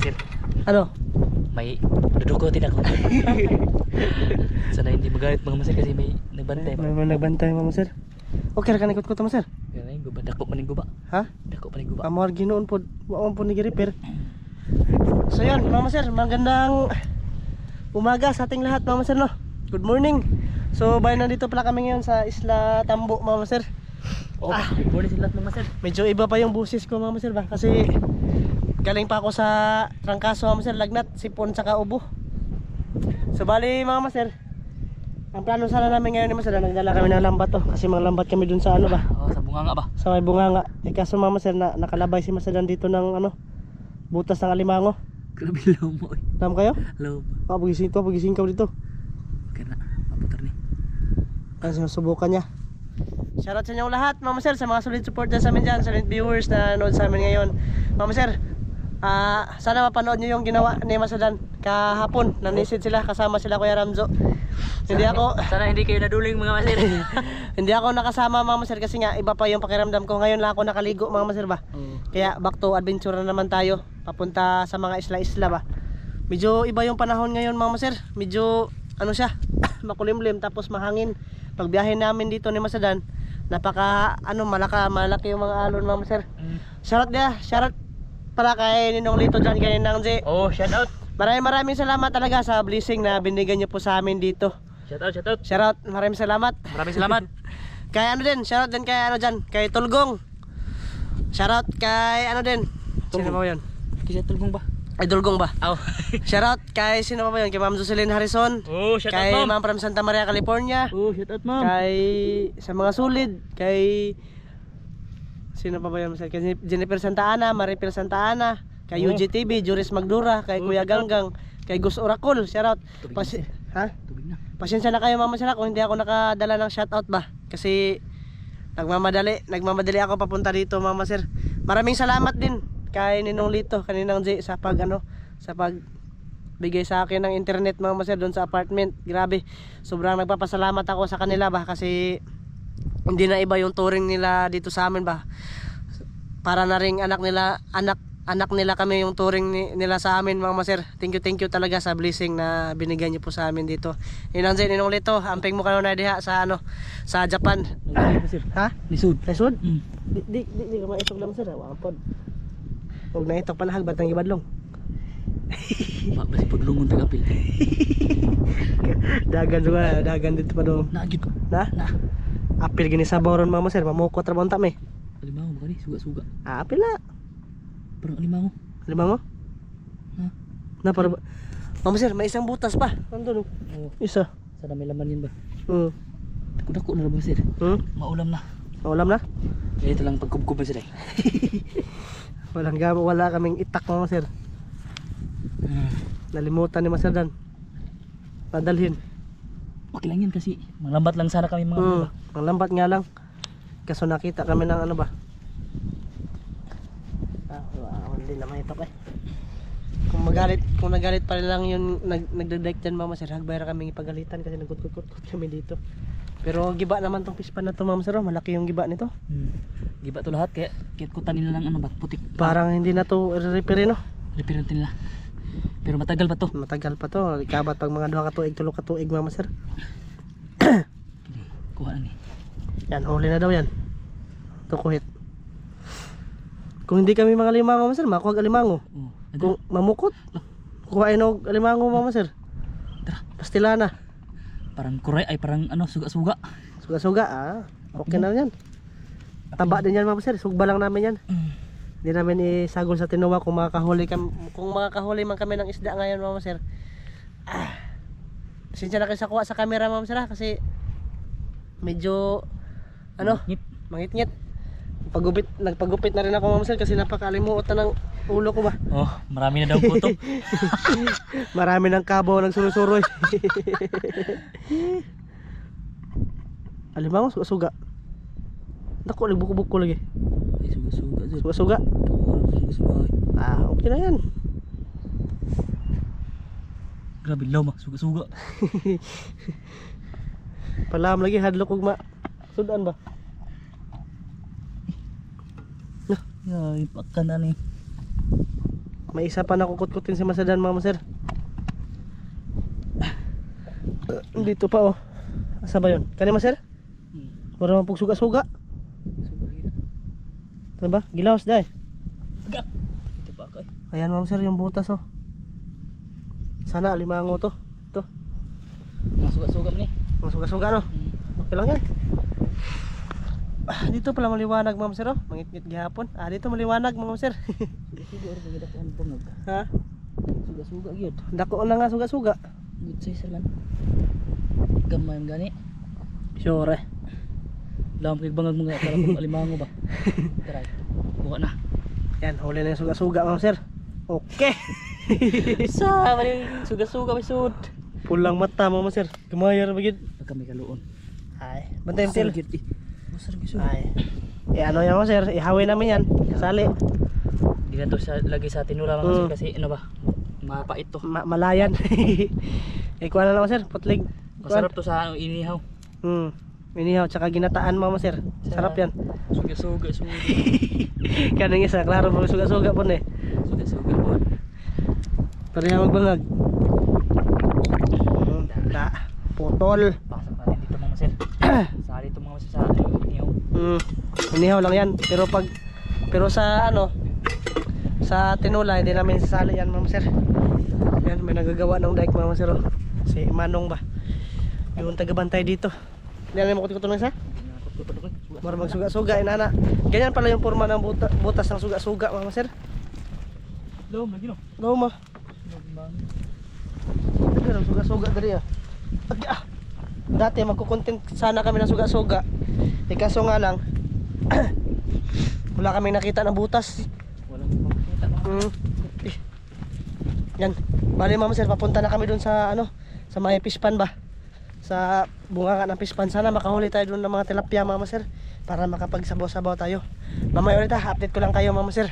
Sir, Ano? may dudukotin ako. Sana hindi magalit mga masir kasi may nagbantay pa. May mga nagbantay mga sir. Okay ra ka nikot ko ta sir. Na yung guba, dako pa guba. Ha? Dako pa guba. Amor ginoon po, wa man po ni repair. So yun, mama sir, magandang umaga sa ating lahat mama sir no. Good morning. So bye nandito pala kami ngayon sa Isla Tambo mama sir. Oh, good morning sa lahat mga masir. Medyo iba pa yung busis ko mama sir ba kasi galing pa ako sa trangkaso mama sir, lagnat, sipon saka ubo. So bali mga master, ang plano sana namin ngayon ni master, nagdala kami ng lambat to kasi mga lambat kami dun sa ano ba, Oh, sa bunganga ba? sa may bunganga. Eh kaso mga master, na, nakalabay si master dito ng ano, butas ng alimango. Grabe law mo. eh. Tama kayo? Law mo. Ah, pagising to, pagising ka dito. Kaya na, maputar ni. Kasi susubukan niya. Shoutout sa inyong lahat, Mama Sir, sa mga solid supporters sa amin dyan, solid viewers na nanood sa amin ngayon. Mama Sir, ah, sana mapanood niyo yung ginawa ni Masadan kahapon. Nanisid sila, kasama sila Kuya Ramzo. Hindi ako, Sana hindi kayo naduling mga masir. hindi ako nakasama Mama Sir kasi nga iba pa yung pakiramdam ko. Ngayon lang ako nakaligo Mama Sir ba. oh. Kaya back to adventure na naman tayo. Papunta sa mga isla-isla ba. Medyo iba yung panahon ngayon Mama Sir. Medyo ano siya, makulimlim tapos mahangin. Pagbiyahe namin dito ni Masadan, napaka ano malaka malaki yung mga alon Mama Sir. Mm. Shoutout dia, shoutout para kay Ninong Lito dyan, kay Ninang J. Oh, shout out. Maraming maraming salamat talaga sa blessing na binigyan niyo po sa amin dito. Shout out, shout out. Shoutout, maraming salamat. Maraming salamat. Kay ano din, shoutout din kay ano dyan, kay Tulgong. Shoutout kay ano din. Sino Tulgong. ba yun? Kisa tulbong ba? Ay, Dulgong ba? Aw. Shoutout kay sino pa ba yun? Kay Ma'am Jocelyn Harrison. oh, shout kay out, ma'am. Ma'am from Santa Maria, California. Oh, shout out, ma'am. Kay sa mga sulid. Kay sino pa ba yun? Kay Jennifer Santa Ana, Maripil Santa Ana. Kay Oh. UGTV, Juris Magdura. Kay Oh, Kuya shout out. Ganggang. Kay Gus Oracol. Shoutout. Tubig Pasi na, sir. ha? Tubig na. Pasensya na kayo mama sila kung hindi ako nakadala ng shoutout ba. Kasi nagmamadali, nagmamadali ako papunta dito mama sir. Maraming salamat din kay Ninong Lito, kaninang J sa pag ano, sa pag bigay sa akin ng internet mama sir doon sa apartment. Grabe. Sobrang nagpapasalamat ako sa kanila ba kasi hindi na iba yung touring nila dito sa amin ba. Para na ring anak nila, anak anak nila kami yung touring ni- nila sa amin mga maser. Thank you, thank you talaga sa blessing na binigyan niyo po sa amin dito. Ninang Zen, Ninong Lito, amping mo kayo na diha sa ano, sa Japan. Ha? Lisod. Lisod? Mm. Di, di, di, di ka maitog lang sir, wampod. Huwag na itok pala, hagbat ng gibadlong. Ba, basi paglungon tagapil. dagan juga, dagan dito pa doon. Naagit. Na? Na. Apil gini sa boron mga maser, mamukot ra bonta me. Alimango ba ni? Suga-suga. Ah, apil na. Parang alimango. Lima mo? Ha? Na para ba? Mama sir, may isang butas pa. Nandun. oh. Isa. sana may laman yun ba? Hmm. Dako-dako na lang masir. Hmm? Maulam na. Ulam na? Kaya ito lang pagkubkub eh. Walang gamo, wala kaming itak mga sir. Hmm. Nalimutan ni Master Dan. Padalhin. Okay lang yun kasi malambat lang sana kami mga Hmm. hmm. Ba. Ang lambat nga lang. Kaso nakita kami ng ano ba? Ah, wow, hindi naman ito eh. Kung magalit, kung nagalit pa lang yung nag, nagdadike dyan mama sir, hagbay ra kaming ipagalitan kasi nagkutkut kami dito. Pero giba naman tong pispan na to mama sir, oh. malaki yung giba nito. Hmm. Giba to lahat kaya kitkutan nila lang ano ba putik. Parang hindi na to repair no? Repair nila. Pero matagal pa to. Matagal pa to. Ikabat pag mga duha ka tuig, tulo ka tuig mama sir. Kuha na ni. Yan, huli na daw yan. Tukuhit. Kung hindi kami mga limango, sir, makuha alimango. Oh. Kung mamukot, kuhain og alimango, mama sir. Tara. Pastilana. Parang kuray ay parang ano suga-suga. Suga-suga, ah. Okay na yan. Taba din yan, mama sir. Sugba lang namin yan. Mm. Hindi namin isagol sa tinuwa kung makakahuli kam kung makakahuli man kami ng isda ngayon, mama sir. Ah. Pasensya na kayo sa kuha sa camera, mama sir, ah, kasi medyo ano, Ngit. mangit-ngit. Pagupit, nagpagupit na rin ako mama sir kasi napakalimuot na ng ulo ko ba. Oh, marami na daw puto. Marami ng kabaw nagsurusuroy. Alimango, suga-suga. Naku, nagbuko-buko lagi. ay. Suga-suga. Suga-suga. Ah, okay na yan. Grabe law ma, suga-suga. Palam lagi, hadlok ugma. Sudan ba? Ay, pakkan na ni. May isa pa nakukutkutin si Masadan mga master. Uh, dito pa oh. Asa ba yun? Kani master? Hmm. Mura man pug suga-suga. Suga Ano ba? Gilaos day. Ga. Ito pa eh. Ayan mga master yung butas oh. Sana limango to. Ito. Mga suga-suga mo ni. Mga suga-suga no. Okay lang yan. Ah, dito pala maliwanag mga master oh. Mangit-ngit gihapon. Ah, dito maliwanag mga master. Siguro pag ito ang bungag. ha? Suga-suga gyud. Dako na nga suga-suga. Good size man. Gamay gani. Sure. Lam kay bangag mga para kung alimango ba. Tara. Buka na. Yan, huli na yung suga-suga mga master. Okay. Sa suga-suga may sud. Pulang mata mga master. Kumayar bagid. Pagka may kaluon. Ay, bantay mo til. eh. Masar gyud sud. Ay. Eh ano yan mga sir, ihawin namin yan. Sali. Di na to sa lagi sa tinula mga Mm. sir kasi ano ba? Mapait to. Ma malayan. eh kuha na naman sir, putlig. Masarap to sa ano inihaw. Hmm. Inihaw, tsaka ginataan mga sir. Sarap yan. Suga-suga suga. Kanang isa, klaro pag suga-suga po eh. Suga-suga po. Pareha magbangag. Da. Putol. Pasok natin dito mga sir. Sa dito mga sir sa inihaw. Hmm. Inihaw lang yan. Pero pag pero sa ano sa tinula hindi namin sasali yan ma'am sir. Yan may nagagawa ng dike ma'am sir. oh. Si Manong ba? Yung tagabantay dito. Hindi namin makuti-kuto ng isa? Mara magsuga-suga inana. Ganyan pala yung forma ng buta, butas ng suga-suga ma'am sir. Lom lagi no. Gaw ma. Pero suga-suga dali ah. Ah. Dati magkukontent sana kami ng suga-suga. Eh kaso nga lang wala kaming nakita ng butas. Wala mga. Mm. Eh. Yan. Bali mama sir, papunta na kami dun sa ano, sa may pispan ba? Sa bunga ng pispan. Sana makahuli tayo dun ng mga tilapia mama sir para makapagsabaw-sabaw tayo. Mamaya ulit ha, update ko lang kayo mama sir.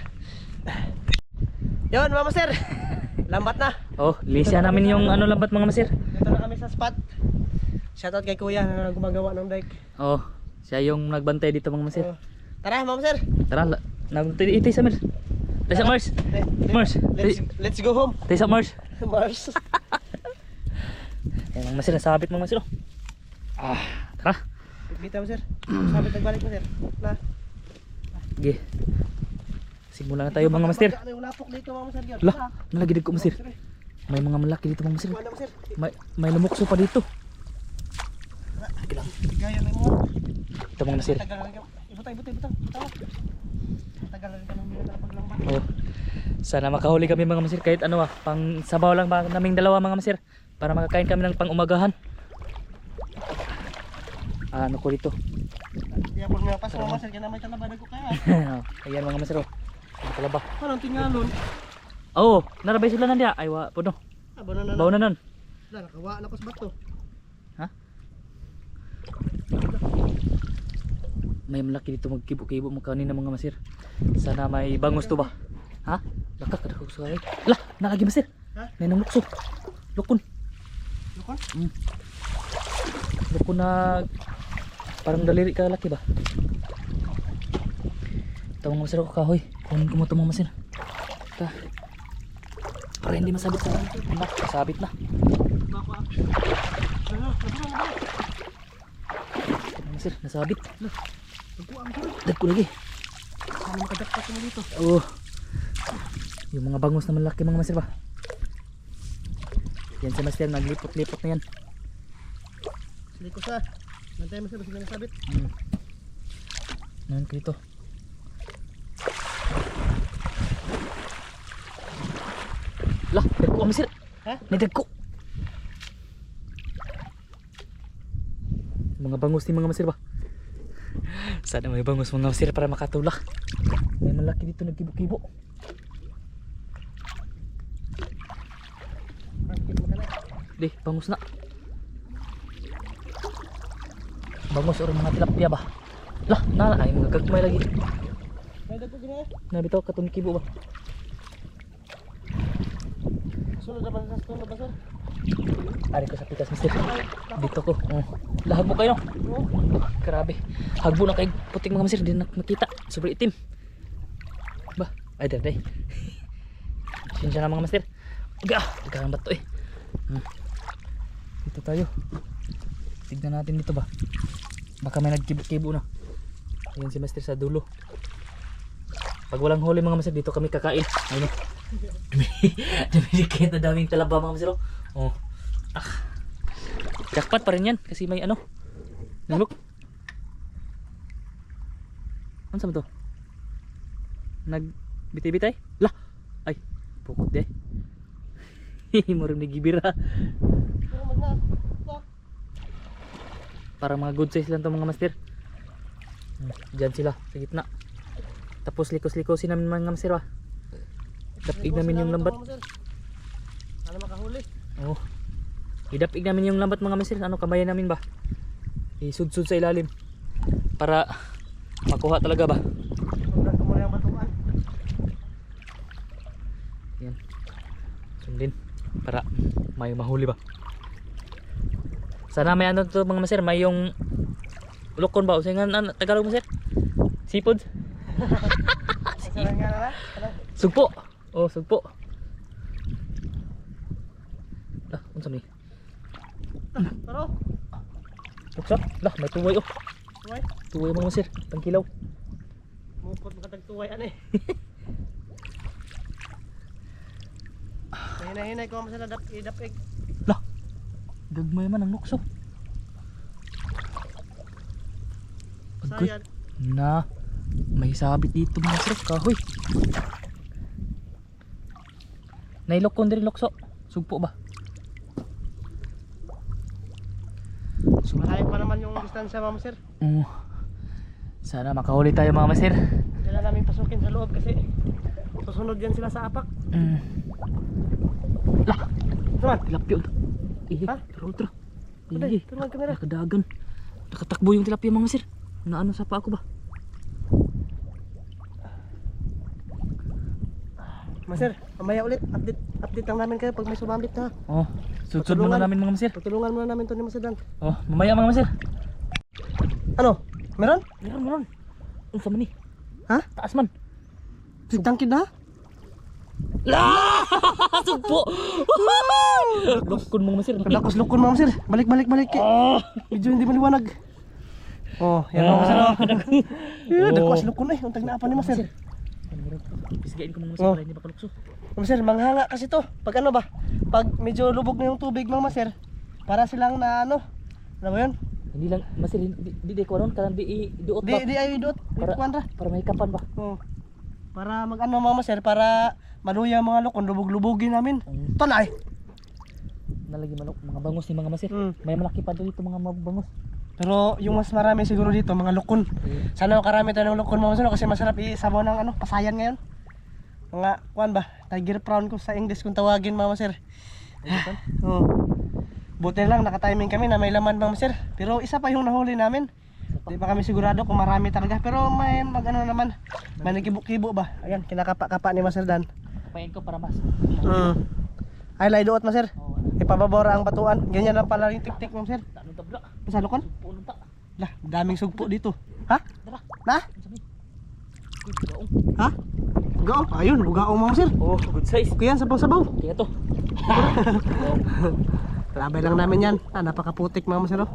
Yon mama sir. Lambat na. Oh, lisya namin yung ano lambat mga masir. Dito na kami sa spot. Shoutout kay kuya na gumagawa ng dike. Oh, siya yung nagbantay dito mga masir. Oh. Tara mama sir. Tara, nagbantay ito sa Mars. Tayo sa Mars. Le- le- Mars. Let's, let's go home. Tayo sa Mars. Mars. Yan mga masir, nasabit mga masir. oh. Ah, tara. Bita mo sir. Sabi nagbalik mo sir. Na. Sige. Simula na tayo mga masir. Sir? Lah, nalagidig ko masir. May mga malaki dito mga masir. Sir? May, may lumukso pa dito. Ito mga masir. Ka. Ibutang, ibutang, ibutang. Oh. Sana makahuli kami mga masir kahit ano ah, pang sabaw lang ba naming dalawa mga masir para makakain kami ng pang umagahan. Ah, ano ko dito? Pas mga sir, kaya may talabadag ko kaya. Ayan mga masir oh. Ano pala ba? Parang tingalon. Oo, oh, narabay sila nandiya. Ay, wa, puno. Abo na na. Bawa na nun. Na, nakawa na ko sa bato. May malaki dito magkibo-kibo mo kanina mga masir. Sana may bangos to ba? Ha? Lakak, kada ko sa Lah, nalagi masir. Ha? May namukso. Lukon. Lukon? Mm. Lukon na parang daliri ka laki ba? Ito mga masir ako kahoy. Kunin ko mo ito mga masir. Ito. Para hindi masabit sa ano. Masabit na. Masir, nasabit. Sir. Dagko lagi. Sana makadaktak mo dito. Oo. Yung mga bangus na malaki mga masir ba? Yan si Master, naglipot-lipot na yan. Ko sa. Nantay mo sir, basta nasabit. Hmm. Naman ko dito. May dagko. Mga bangus ni mga masir ba? Sana may bangus mga masir para makatulak. May malaki dito nagkibo-kibo. Di, bangus na. Bangus or mga tilapia ba? Lah, nala ay mga gagmay lagi. Gina. Nabitaw katong kibo ba? Ari ko sa pitas mister. Dito ko. Oh. Lahag mo kayo. Grabe. Hagbo na kay puting mga mister, di na makita. Sobrang itim. Ba, ay daday. Sinsya na mga master. Aga, nagkakambat to eh. Hmm. Dito tayo. Tignan natin dito ba. Baka may nagkibo-kibo na. Ayan si master sa dulo. Pag walang huli mga master, dito kami kakain. Ayun oh. Dumi, dumidikit na daming talaba mga master. oh. Ah. Jackpot pa rin yan kasi may ano. Naluk. Ano sa to? Nag bitay-bitay? Lah. Ay, pukot de. Murag nagibira. Parang mga good size lang to mga master. Hmm, Diyan sila sa gitna. Tapos likos-likosin namin mga master ba. Dapig namin yung lambat. Ano makahuli? Oh. Idapig namin yung lambat mga master. Ano kamayan namin ba? Isudsud sa ilalim. Para makuha talaga ba? Yan. Sundin. Para may mahuli ba? Sana may ano to mga master. May yung lukon ba? Nga ano, Tagalog na. Ano? Sugpo. Oh, sugpo. Lah, unsa ni? Taro. Buksa? Lah, may tuway oh. Tuway. Tuway mga master. Pangkilaw. Mupot makatagtuway ano eh. Hinay-hinay ko masala dap idapig. Lah. Gagmay man ang. Agad. Sayad. Na. May sabit dito mga master. Kahoy. Nailokon din lokso. Sugpo ba? Sugpo. Malayo pa naman yung distansya ma'am sir. Oh. Sana makahuli tayo mga. Hindi na namin pasukin sa loob kasi susunod yan sila sa apak. Mm. Lah, Tuman. tilapia. Eh, Ha? Tuloy, Eh, tuloy ang kamera. nakadagan. Nakatakbo yung tilapia mga master. Naano sa pa ako ba? Master, mamaya ulit update update lang namin kayo pag may sumambit na. Oh, sudsud muna namin mga master. Tutulungan muna namin to ni Master Dan. Oh, mamaya mga master. Ano? Meron? Meron, meron. Ang sama ni. Ha? Taas man. Sigtangkid na? La! Sugpo! Lokon mga master. Kadakos lukon ma'am sir. Balik balik balik. Oh! Medyo hindi maliwanag. Oh, yan ma'am sir. oh. Eh, Oh. Dakos lukon eh. Untag na apa ni Master. Bisgain ko mga master Oh. para hindi makalukso. Ma'am sir, manghanga kasi to. Pag ano ba? Pag medyo lubog na yung tubig ma'am sir. Para silang na ano? Ano ba yun? Hindi lang, master, di, di, di, kuwanon, karang di, iduot Di ba? di ayo idot. Di Para- kuan ra. Para may kapan ba? Oh. Para mag ano mama sir, para maluya ang mga lukon, lubog-lubogin namin. Ang Tanay. nalagi manok, mga bangus ni mga master. Mm. May malaki pa dito mga mga bangus. Pero yung mas marami siguro dito, mga lukon. Eh, Sana karami tayo ng lukon mama sir kasi masarap isabaw ng ano, pasayan ngayon. Mga kuan ba? Tiger prawn ko sa English kung tawagin mama sir. ba? Oh. Buti lang naka-timing kami na may laman mama sir. Pero isa pa yung nahuli namin. Di pa kami sigurado kung marami talaga. Pero may mag ano naman. May nakibo-kibo ba? Ayan, kinakapa-kapa ni Master Dan. Kapain ko para mas. Mm. Ay, lay duot Master. Oh? Ipababora ang batuan. Ganyan lang pala yung tiktik Ma'am Sir. Ano tabla? Sa lukon? Lah, daming sugpo dito. Ha? Na? Ha? Bugaong. Ayun, bugaong Ma'am Sir. Oh, good size. Okay yan, sabang sabaw. Kaya to. Labay lang namin yan. Ah, napakaputik Ma'am Sir. oh.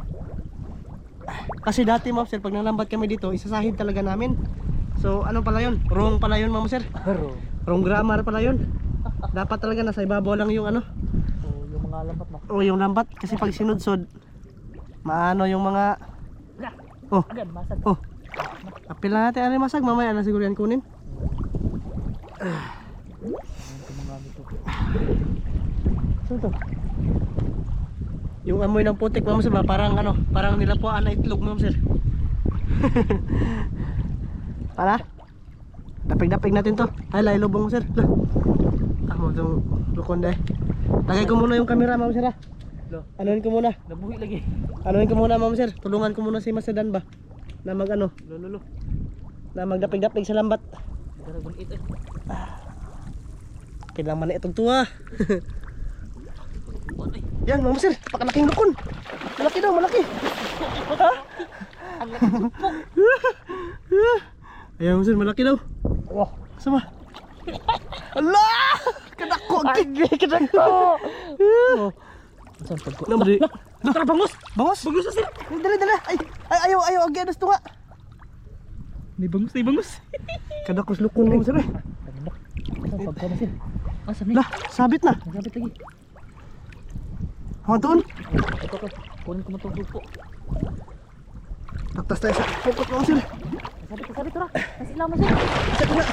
Kasi dati Ma'am Sir, pag nalambat kami dito, isasahid talaga namin. So, ano pala yun? Wrong pala yun Ma'am Sir. Wrong grammar pala yun. Dapat talaga nasa ibabaw lang yung ano. Oh, yung mga lambat mo. O yung lambat. Kasi pag sinudsod, maano yung mga... Oh, agad, masag. oh. Apil na natin ano yung masag. Mamaya na siguro yan kunin. Dito? Saan to? Yung amoy ng putik ma'am sir? Parang ano, parang nilapuan na itlog ma'am sir. Para? Dapig-dapig natin to. Ay, lay lubong sir. Ah, mo itong lukon dahil. Lagay ko muna yung camera ma'am sir. Lo, Anuhin ko muna. nabuhi lagi. Anuhin ko muna ma'am sir. Tulungan ko muna si Master Dan ba? Na mag ano, Lo, lo, lo. na magdapig-dapig sa lambat. Dragon 8 eh. Kailangan na itong tuwa. Yan, ma'am sir. Pakalaking lukon. Malaki daw, malaki. Ha? Ang laki sugpo. Ayan, ma'am sir, malaki daw. Wah, Sama. Allah! Kadako. Agi, kadako. Oh. Saan pagko? Nam, di- Lah, lah, tara bangus. Bangus. Bangus na sila. Ay, Dali, dali. Ay, ay, ayaw, ayaw. Agi, adas to nga. May bangus, may bangus. Kadakos lukon mo, sir. eh. Saan pagko na sila? Ah, saan Lah, sabit na. Nasabit lagi. Hawan tuon. Ito ko. Kunin ko mo itong pulpo. Taktas tayo sa pukot mo, sir. Nasabit, nasabit, tara. Nasa ilaman sila. Sir, na.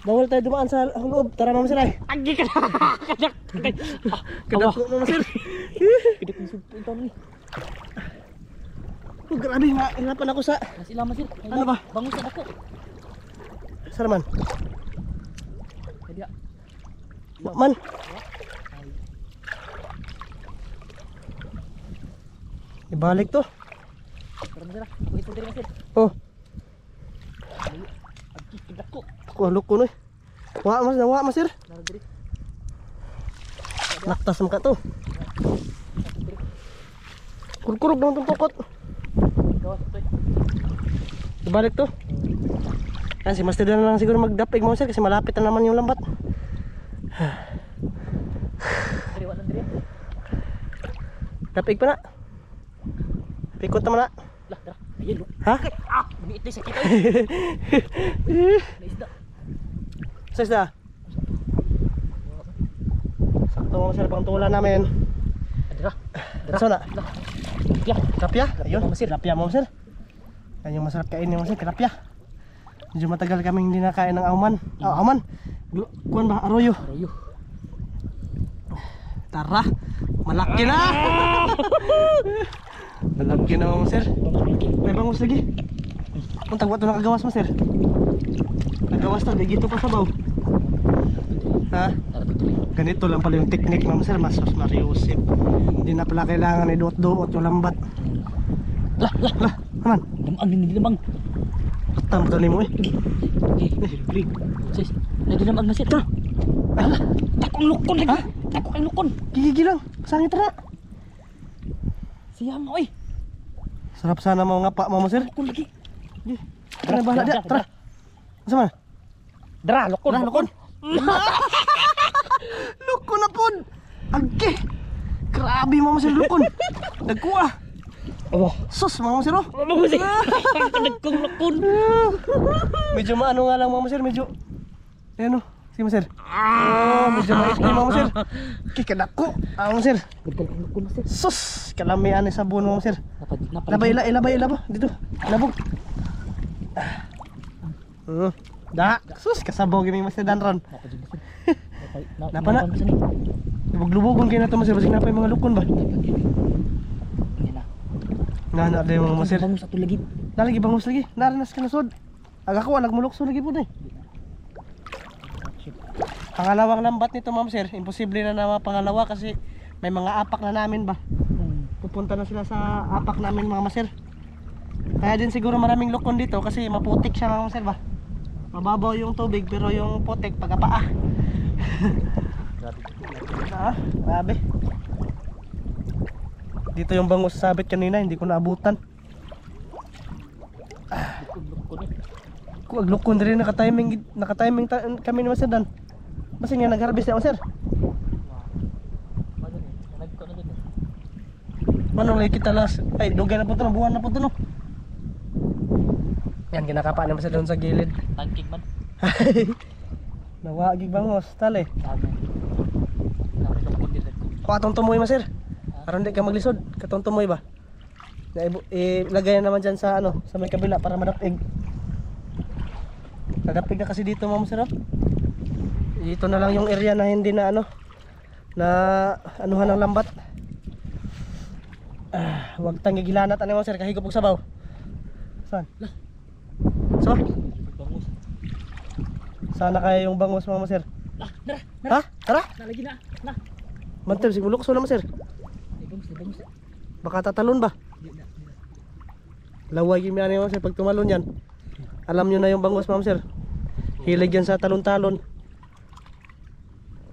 Bawal tayo dumaan sa loob. Tara, mama, sir. Ay. Agi ka na. Kadak. Kadak. Ah, Kadako, mama, sir. Kadak sumpo ito ni. Oh, grabe, mahirapan ako sa... Nasa ilaman sila. Ano ba? Bangus na ako. Sir, man. Kaya Man. Ibalik to. Tara mo sila. Ako ito din sila. Oh, Agi, halok ko no. eh. Wa mas, nawa mas, sir. Nara diri. Laktas mo ka to. Kurkurog naman eh. Ibalik to. Yan, si Master na lang siguro magdapig mo sir kasi malapit na naman yung lambat. Dapig pa na. Pikot naman na. Ha? Ah, umiit na sa kita Sa isda. Sakto mo sir pang tula namin. Dira. Dito na. Lah. Ya. Tilapia. Ayun, Tilapia, sir. tilapia mo sir. Yan yung masarap kainin mo sir, tilapia. Medyo matagal kaming hindi nakain ng auman. Oh, auman. Glu- Kuan ba? Arroyo. Aroyo. Tara. Malaki na. Malaki na mo sir. May bangus lagi. Kung tagwa to nakagawas mo sir. Nagawas to, digito pa sa baw. Ha? Tara. Ganito lang pala yung technique ma'am sir, mas mas mariusip. Hindi na pala kailangan iduot-duot yung lambat. Lah, lah. Lah, naman, Lamang din lamang. patam to ni mo eh. Eh, brig. Sis, lagi lamang na sila. Ala, takong lukon lagi. Takong ang lukon. Gigigil lang, saan ito na? Siya mo eh. Sarap sana mga nga pa mama sir. Lukon lagi. Tara, bahala dia, tara. Asa man? Dara, lukon. Tara, lukon. Lukon na pod. Agke. Grabe mama sir lukon. Nagkuha. Oh, Sus mama sir oh. ba siya? Kadagkong lukon. Medyo maano nga lang mama sir, medyo. Ayan oh. Sige mama sir. Ah, medyo maitim mama sir. Kikadako. Ah, mama sir. Kadagkong lukon na sir. Sus, kalamian ni sabon mama sir. Napad, napad. Ilabay, ila, ilabay, ilabay. Dito. Ilabog. Hmm. Da. Sus, kasabog yung Mr. Danron. Napa na? napad sa ni. Lubog-lubog kung kaya na ito masir. Basing napay mga lukon ba? Nga na ada yung mga masir. Bangus ato lagi. Nalagi bangus lagi. Naranas ka na sod. Aga ko, nagmulokso lagi po na eh. Pangalawang lambat nito ma'am sir. Imposible na na pangalawa kasi may mga apak na namin ba. Hmm. Pupunta na sila sa apak namin mga masir. Kaya din siguro maraming lukon dito kasi maputik siya mga masir ba. Mababaw yung tubig pero yung putik pagkapaa. Grabe. Ah, grabe. Dito yung bangus sabit kanina, hindi ko naabutan. Eh. Kung aglukon din naka-timing naka-timing kami ni Master Dan. Basta nga nag-harvest na Master. Ano eh. Manong lagi kita las. Ay, dugay na po to, buwan na po to no. Yan kinakapa ni Master doon sa gilid. Tangking man. Nawagi bangus, tali. Ko. Kuha tong tumoy Master. Para hindi ka maglisod, katong tumoy ba? Na ilagay na naman dyan sa ano, sa may kabila para madapig. Nadapig na kasi dito mga Master. oh. Dito na lang yung area na hindi na ano na anuhan ng lambat. Ah, wag tang gigilanat ano sir kahigop og sabaw. Saan? Lah. So, Bangus. sana kaya yung bangus mga sir. Lah, dara. Ha? Tara. Nalagi na. Na. Mantel siguro ko naman sir. Ay, bangus, ay, bangus. Baka tatalon ba? Di na. di na. Laway yung mga sir pag tumalon yan. Alam nyo na yung bangus ma'am sir. Hilig yan sa talon-talon.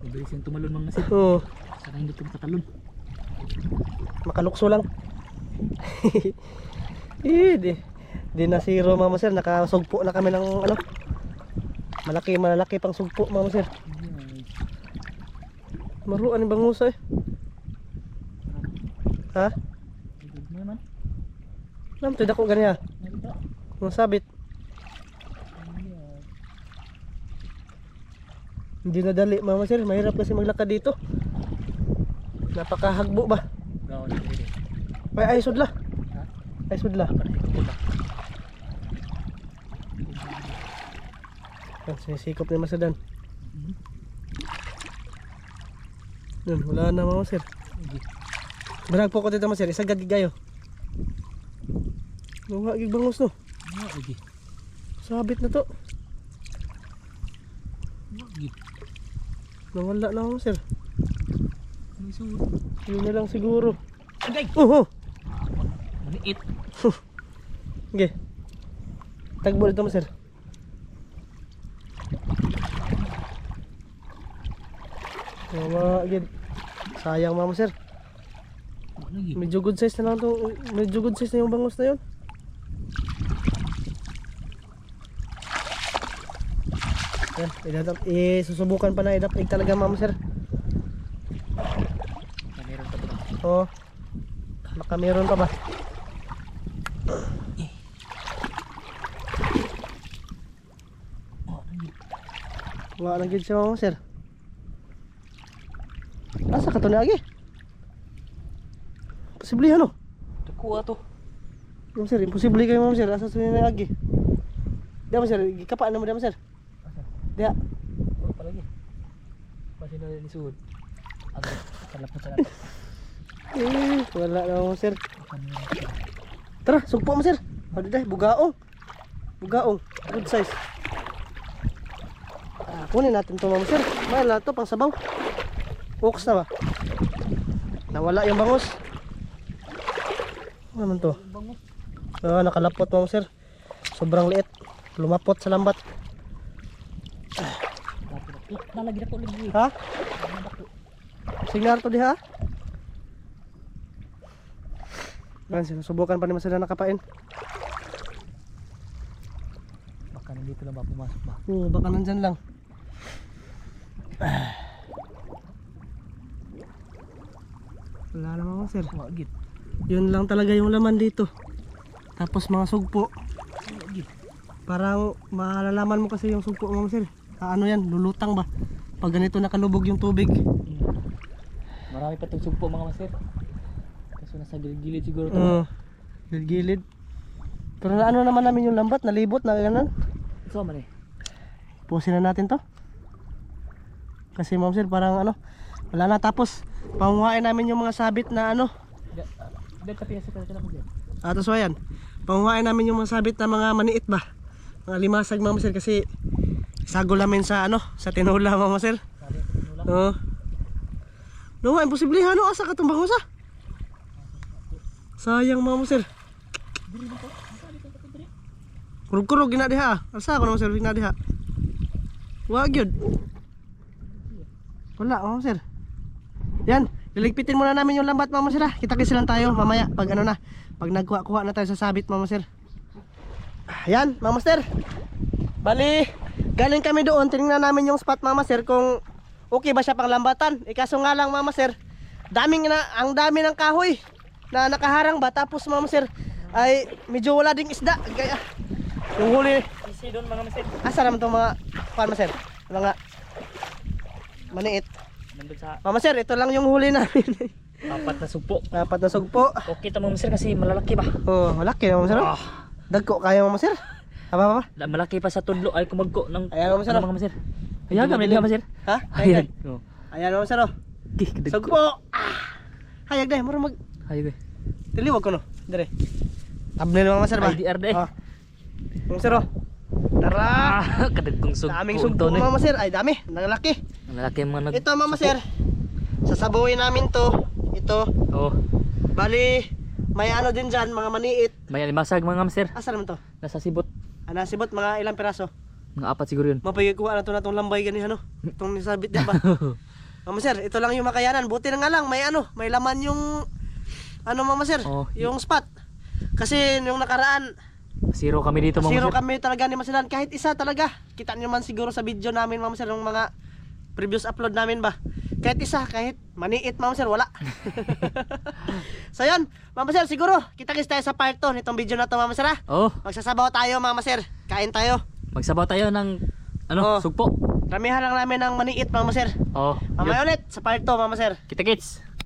Mabilis yung tumalon mga nasir. Oo, Sana hindi kong katalon. makalukso lang. eh, di, na zero mama sir. Nakasugpo na kami ng ano. Malaki, malaki pang sugpo mama sir. Maruan yung bangusa eh. Ha? Alam, tuwid ako ganyan. Nakita. Mga sabit. Hindi na dali, mama sir. Mahirap kasi maglakad dito. Napakahagbo ba? Ay, ay, sudla. Ay, sudla. Ito ba? Yan, sinisikop ni Masadan. Yan, wala na mama sir. Barag po ko dito mama sir. Isagad gayo. Mga gigbangos no. Sabit na to. Nawala na mama sir. Yun na lang siguro. Agay! Oh, oh. Maliit. Okay. Tagbo dito mo sir. Mama, gid. Sayang mama sir. Medyo good size na lang to. Medyo good size na yung bangus na yun. Yan, idadap, eh, susubukan pa na idapig talaga mama sir. Meron pa ba? Oo. Baka meron pa ba? Oh, lagi. Wala na gid siya mama sir. Asa ka to na agi? Posible ano? Nakuha to. Ma'am sir, imposible kayo ma'am sir. Asa suyo na agi? Diya ma'am sir, gikapa na mo diya ma'am sir. Asa? Diya. Oh, palagi. Kasi na ni suot. Ano? Kalap mo sa. Eh, wala na ma'am sir. Tara, sugpo ma'am sir. Ano dah, bugaong. Bugaong, good size. Ah, kunin natin to ma'am sir. Mahal na to, pang sabaw. Focus na ba? Nawala yung bangus. Ano naman to? Bango. Ah, nakalapot ma'am sir. Sobrang liit. Lumapot sa lambat. Nalagi na to lagi. Ha? Signal to diha? Yan, sinusubukan pa ni Masada nakapain. Baka nandito lang ba pumasok ba? Oo, baka nandyan lang. Wala naman sir. Wagit. Yun lang talaga yung laman dito. Tapos mga sugpo. Wagit. Parang malalaman mo kasi yung sugpo mo sir. Ah, ano yan, lulutang ba? Pag ganito nakalubog yung tubig. Hmm. Marami pa itong sugpo mga master. Kaso nasa gilid-gilid siguro to. Oo. Gilid-gilid. Pero ano naman namin yung lambat, nalibot na ganun. Man eh. Pusin na natin to. Kasi ma'am sir, parang ano, wala na. Tapos, panguhain namin yung mga sabit na ano. Dahil tapi sa Ah, tapos ayan. Panguhain namin yung mga sabit na mga maniit ba. Mga limasag ma'am sir kasi sagol namin sa ano, sa tinula ma'am sir. Sabi ko nula. Oo. No, imposible ano asa ka tumbang sa. Sayang ma'am sir. Kurog-kurog gina diha. Asa ako naman sir gina diha. Wa gyud. Wala ma'am sir. Yan, liligpitin muna namin yung lambat ma'am sir. ah. Kita-kits lang tayo mamaya pag ano na. Pag nagkuha-kuha na tayo sa sabit ma'am sir. Yan, ma'am sir. Bali, galing kami doon, tinignan namin yung spot mama sir kung okay ba siya pang lambatan. Eh kaso nga lang mama sir, daming na, ang dami ng kahoy na nakaharang ba tapos mama sir ay medyo wala ding isda. Gaya, yung huli, Isi doon mga master. asa naman itong mga, paano sir? Mga maniit. Nandun sa Mama sir, ito lang yung huli namin. apat na sugpo. Dapat na sugpo. Okay to mga master kasi malalaki ba? Oh, malaki mama sir. Ah, Dagko kaya mama sir. Apa? la- malaki pa sa tudlo ay kumagko ng Ayan, mga master, ano, mga master. Ayan kami mga master. Ha? Ayan. Oh. Ayan mama sir oh. Gih. Sugpo. Ah. Hayag dai, mura mag Ayo. Tiliwag ko no. Dire. Thumbnail mga sir ba? IDR de. Ah. Mga sir oh. Tara. Ah, kadagkong sugpo. Daming sugpo no? mama sir. Ay dami. Nagalaki. Malaki ang mga nag Ito mama sir. Sasabuhin namin to. Ito. Oh, Bali. May ano din dyan. Mga maniit. may alimasag mga master. Asa naman to? Nasa sibot. Ana sibot mga ilang piraso. Mga apat siguro yun. Mapagikuha na to na tong lambay gani ano. Itong nisabit di ba? mama sir, ito lang yung makayanan. Buti na nga lang may ano, may laman yung ano mama sir, Oh, yung spot. Kasi yung nakaraan, Zero kami dito mga Zero kami talaga ni Masilan kahit isa talaga. Kita niyo man siguro sa video namin Ma'am Sir mga previous upload namin ba. Kahit isa, kahit maniit mama sir, wala. so yun, mama sir, siguro, kita-kits tayo sa part 2 nitong video na to mama sir ha. Oh, Magsasabaw tayo mama sir, kain tayo. magsabaw tayo ng ano, Oh. sugpo. Ramihan lang namin ng maniit mama sir. Oh, Mamaya ulit sa part 2 mama sir. kita kits.